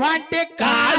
ಹೊಂಟಿ ಕಾಶಿ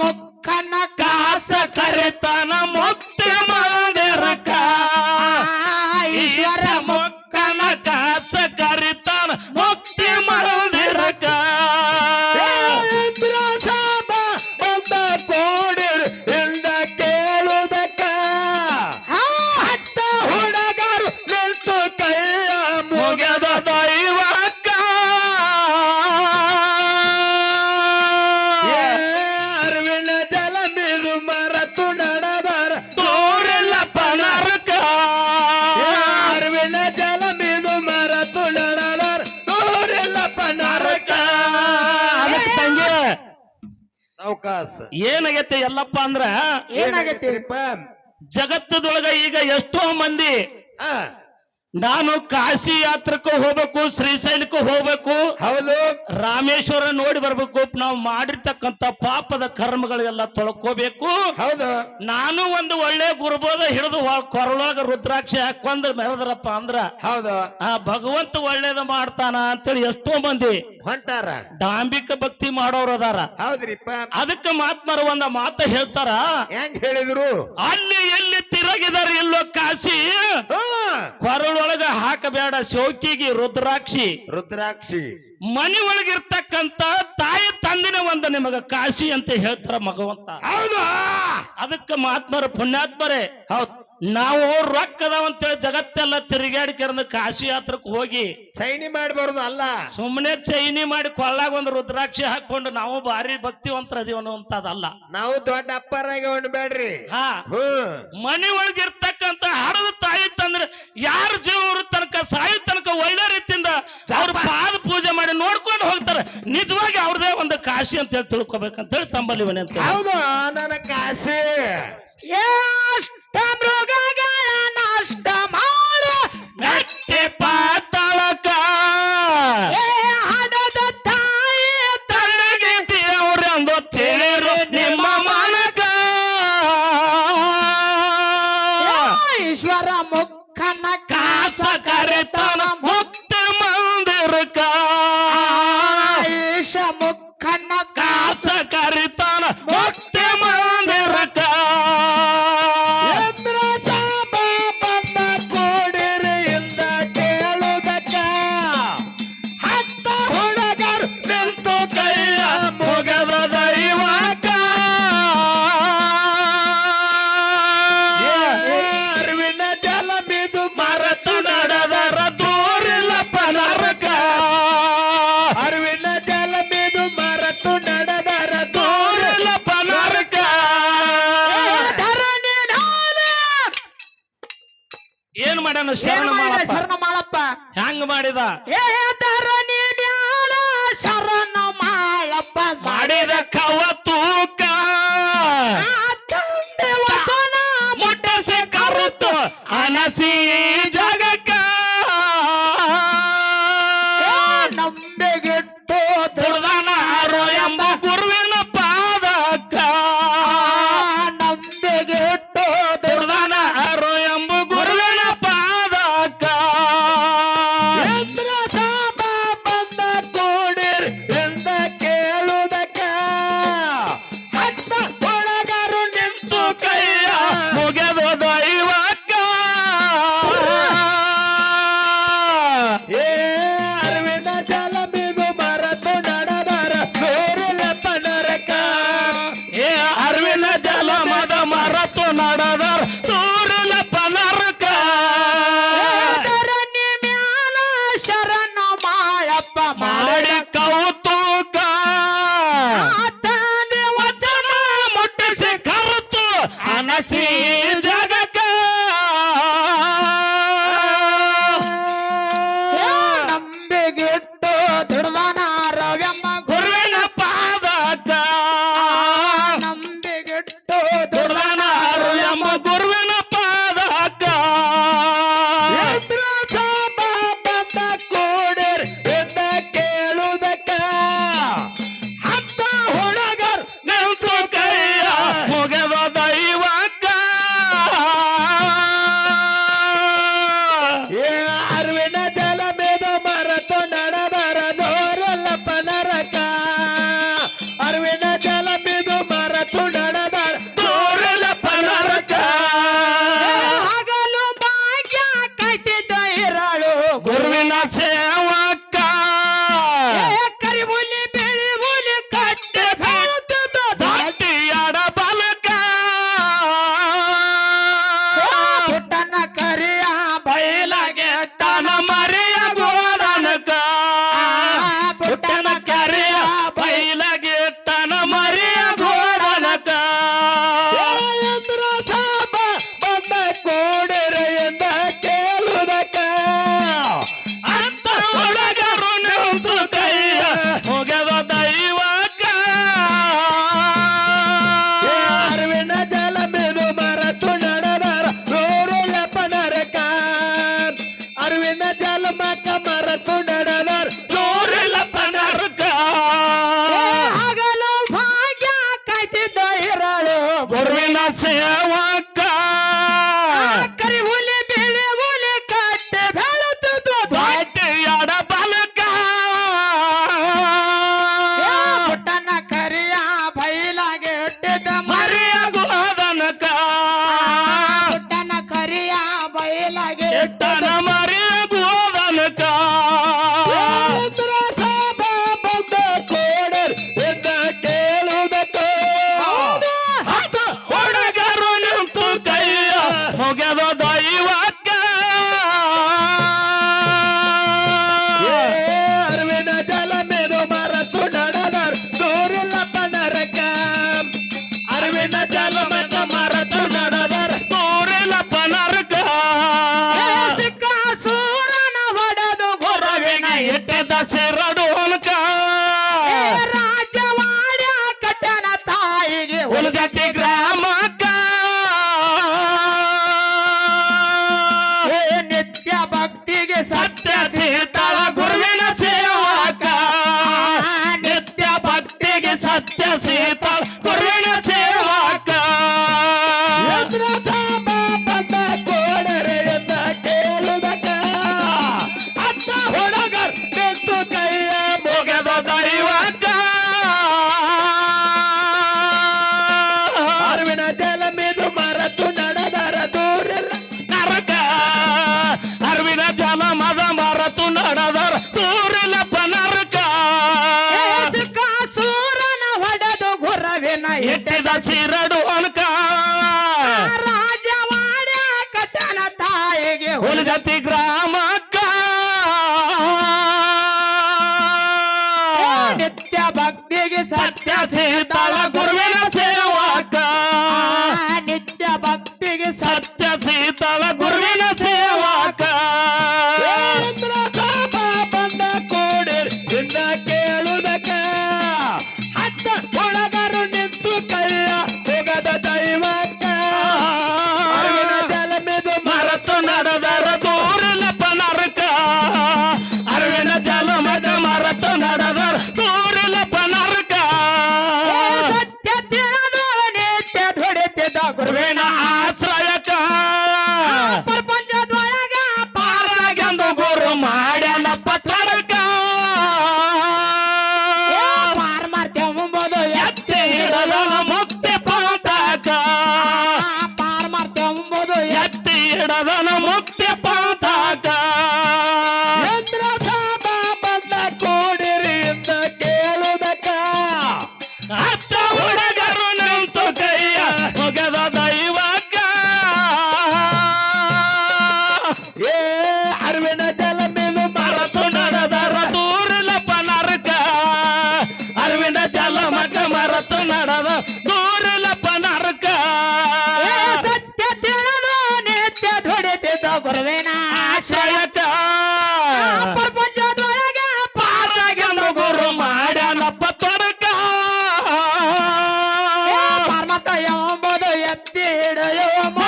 ಮುಖನ ಕಾಸ ಕರೆತ ಅವಕಾಶ. ಏನಾಗೈತೆ ಎಲ್ಲಪ್ಪ ಅಂದ್ರ ಏನಾಗತ್ತೀರಿಪ್ಪ ಜಗತ್ತದೊಳಗ ಈಗ ಎಷ್ಟೋ ಮಂದಿ ಆ, ನಾನು ಕಾಶಿ ಯಾತ್ರಕ್ಕೂ ಹೋಗ್ಬೇಕು ಶ್ರೀಶೈಲಕ್ಕೂ ಹೋಗ್ಬೇಕು ಹೌದು. ರಾಮೇಶ್ವರ ನೋಡಿ ಬರ್ಬೇಕು ನಾವು ಮಾಡಿರ್ತಕ್ಕಂಥ ಪಾಪದ ಕರ್ಮಗಳೆಲ್ಲ ತೊಳ್ಕೋಬೇಕು. ಹೌದು. ನಾನು ಒಂದು ಒಳ್ಳೆ ಗುರುಬೋಧ ಹಿಡಿದು ಕೊರಳಾಗ ರುದ್ರಾಕ್ಷಿ ಹಾಕೊಂಡ್ ಮೆರೆದ್ರಪ್ಪ ಅಂದ್ರ ಹೌದು. ಆ ಭಗವಂತ ಒಳ್ಳೇದ ಮಾಡ್ತಾನ ಅಂತೇಳಿ ಎಷ್ಟೋ ಮಂದಿ ಹೊಂಟಾರ. ಡಾಂಬಿಕ ಭಕ್ತಿ ಮಾಡೋರು ಅದಾರ. ಹೌದ್ರಿಪ್ಪ. ಅದಕ್ಕೆ ಮಾತ್ಮರ ಒಂದ ಮಾತ ಹೇಳ್ತಾರ ಹೆಂಗ್ ಹೇಳಿದ್ರು? ಅಲ್ಲಿ ಎಲ್ಲಿ ತಿರುಗಿದಾರ ಇಲ್ಲೋ ಕಾಶಿ. ಕೊರಳೊಳಗ ಹಾಕಬೇಡ ಶೋಕಿಗೆ ರುದ್ರಾಕ್ಷಿ. ರುದ್ರಾಕ್ಷಿ. ಮನಿ ಒಳಗಿರ್ತಕ್ಕಂತ ತಾಯಿ ತಂದಿನ ಒಂದ ನಿಮಗ ಕಾಶಿ ಅಂತ ಹೇಳ್ತಾರ ಮಗವಂತ. ಹೌದು? ಅದಕ್ಕೆ ಮಹಾತ್ಮರ ಪುಣ್ಯಾತ್ಮರೇ ಹೌದ್. ನಾವು ರೊಕ್ಕ ಅದಾವ ಅಂತೇಳಿ ಜಗತ್ತೆಲ್ಲ ತಿರುಗಾಡಿ ತಿರುಗಾಡಿಕೆರದು ಕಾಶಿ ಯಾತ್ರಕ್ಕೆ ಹೋಗಿ ಚೈನಿ ಮಾಡಿ ಬರೋದು ಅಲ್ಲ. ಸುಮ್ಮನೆ ಚೈನಿ ಮಾಡಿ ಕೊಳ್ಳಾಗ ಒಂದು ರುದ್ರಾಕ್ಷಿ ಹಾಕೊಂಡು ನಾವು ಭಾರಿ ಭಕ್ತಿವಂತರ ಅದೀವ ಅದಲ್ಲ ನಾವು ದೊಡ್ಡ ಅಪ್ಪರಾಗಿ ಬೇಡ್ರಿ ಹಾ. ಮನೆ ಮನಿ ಒಳಗಿರ್ತಕ್ಕಂತ ಹಡದ ತಾಯಿ ತಂದ್ರೆ ಯಾರ ಜೀವರು ತನಕ ಸಾಯಿ ತನಕ ಒಳ್ಳೆ ರೀತಿಯಿಂದ ಅವ್ರ ಪಾದ ಪೂಜೆ ಮಾಡಿ ನೋಡ್ಕೊಂಡು ಹೋಗ್ತಾರೆ. ನಿಜವಾಗಿ ಅವ್ರದೇ ಒಂದು ಕಾಶಿ ಅಂತ ಹೇಳಿ ತಿಳ್ಕೊಬೇಕಂತ ಹೇಳಿ ತಮ್ಮಲ್ಲಿ ಮನೆ ಅಂತ ಹೌದು ನನ್ನ ಕಾಶಿ. ಎಷ್ಟ ನಷ್ಟ ಮಾಡ ಮೆಟ್ಟಿ ಪಾತಾಳಕ. ಏ ಹಡದ ತಾಯಿ ತಣ್ಣಗೆ ದೇವ್ರೆಂದು ತಿಳಿರು ನಿಮ್ಮ ಮನಕ. ಈಶ್ವರ ಮುಖನ ಏನ್ ಮಾಡ್ಯಾನ ಏನ್ ಶರಣ ಮಾಡಿದ ಮಾಡಪ್ಪ ಶರಣ ಮಾಳಪ್ಪ ಹೆಂಗ್ ಮಾಡಿದ ಏ ಮಾಳಪ್ಪ ಮಾಡಿ ಕೌತುಕ ಎತ್ತಿದ ಚಿರಡು ಹೊಲಕ. ರಾಜವಾಡ ಕಟನ ತಾಯಿಗೆ ಹುಲಗತಿ ಗ್ರಾಮಕ್ಕ. ನಿತ್ಯ ಭಕ್ತಿಗೆ ಸತ್ಯ ಸೀತಾಳ Yeah.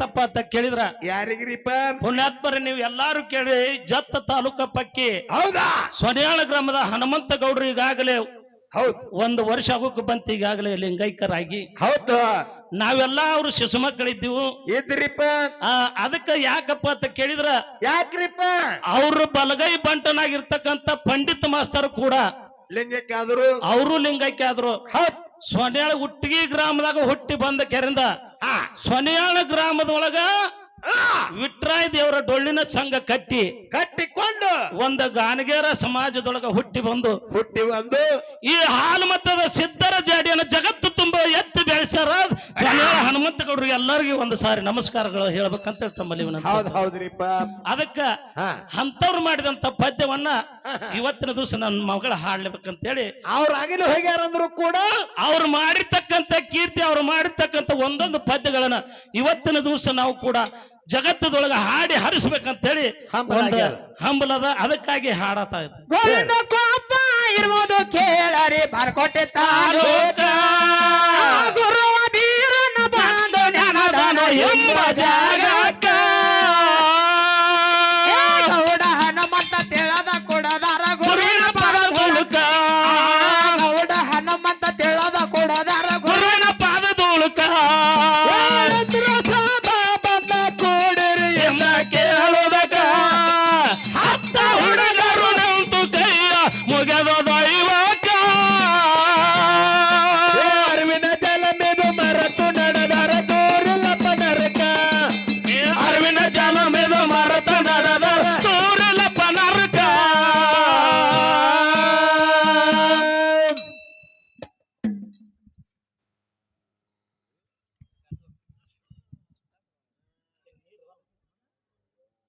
ಏನಾತಪ್ಪ ಅಂತ ಕೇಳಿದ್ರ? ಯಾರಿಗ್ರಿಪ್ಪ? ಪುಣ್ಯಾತ್ಮರ ನೀವು ಎಲ್ಲಾರು ಕೇಳಿ ಜತ್ತ ತಾಲೂಕ ಪಕ್ಕಿ. ಹೌದಾ? ಸೊನ್ಯಾಳ ಗ್ರಾಮದ ಹನುಮಂತ ಗೌಡ್ರು ಈಗಾಗಲೇ ಹೌದು. ಒಂದು ವರ್ಷ ಆಗೋಕೆ ಬಂತ ಈಗಾಗಲೇ ಲಿಂಗೈಕ್ಯರಾಗಿ ಹೌದು. ನಾವೆಲ್ಲ ಅವ್ರು ಶಿಶು ಮಕ್ಕಳಿದ್ದೀವು. ಇದ್ರಿಪ್ಪ? ಆ ಅದಕ್ಕ ಯಾಕಪ್ಪ ಅಂತ ಕೇಳಿದ್ರ? ಯಾಕ್ರಿಪ್ಪ? ಅವ್ರ ಬಲಗೈ ಬಂಟನಾಗಿರ್ತಕ್ಕಂತ ಪಂಡಿತ್ ಮಾಸ್ತರ್ ಕೂಡ ಲಿಂಗಕ್ಕಾದ್ರು? ಅವರು ಲಿಂಗಕ್ಕೆ ಆದ್ರು ಸೊನೆಯಾಳ ಹುಟ್ಟಿಗೆ ಗ್ರಾಮದಾಗ ಹುಟ್ಟಿ ಬಂದ ಕೆರಿಂದ ಸೊನ್ಯಾಳ ಗ್ರಾಮದೊಳಗ ಆ, ವಿಟ್ರಾಯ ದೇವರ ಡೊಳ್ಳಿನ ಸಂಘ ಕಟ್ಟಿ ಕಟ್ಟಿಕೊಂಡು ಒಂದು ಗಾನಗೇರ ಸಮಾಜದೊಳಗ ಹುಟ್ಟಿ ಬಂದು ಹುಟ್ಟಿ ಬಂದು ಈ ಹಾಲು ಮತದ ಸಿದ್ಧರ ಜಾಡಿಯನ್ನು ಜಗತ್ತು ತುಂಬ ಎತ್ತಿ ಬೆಳೆಸ್ಯಾರ. ಹನುಮಂತ ಗೌಡ್ರು ಎಲ್ಲರಿಗೂ ಒಂದು ಸಾರಿ ನಮಸ್ಕಾರಗಳು ಹೇಳ್ಬೇಕಂತ ಹೇಳಿ ತಮ್ಮಲ್ಲಿ ಹೌದ್ರಿಪ್ಪ. ಅದಕ್ಕ ಅಂತವ್ರು ಮಾಡಿದಂತ ಪದ್ಯವನ್ನ ಇವತ್ತಿನ ದಿವಸ ನನ್ನ ಮಗಳ ಹಾಡ್ಲೇಬೇಕಂತೇಳಿ ಅವ್ರ ಆಗಿನ ಹೋಗ್ಯಾರಂದ್ರು ಕೂಡ ಅವ್ರು ಮಾಡಿರ್ತಕ್ಕಂಥ ಕೀರ್ತಿ ಅವ್ರು ಮಾಡಿರ್ತಕ್ಕಂಥ ಒಂದೊಂದು ಪದ್ಯಗಳನ್ನ ಇವತ್ತಿನ ದಿವಸ ನಾವು ಕೂಡ ಜಗತ್ತದೊಳಗ ಹಾಡಿ ಹರಿಸ್ಬೇಕಂತೇಳಿ. ಹಂಬಲದ ಅದಕ್ಕಾಗಿ ಹಾಡತಾ ಇದ್ದೆ. ಗೋವಿಂದ ಕೋಪ ಇರುವುದು ಕೇಳರಿ ಬರ್ಕೊಟ್ಟೆ ತಾಲೂಕ. ಗುರುವ ಬೀರನ ಬಂದು ಜಾಗ.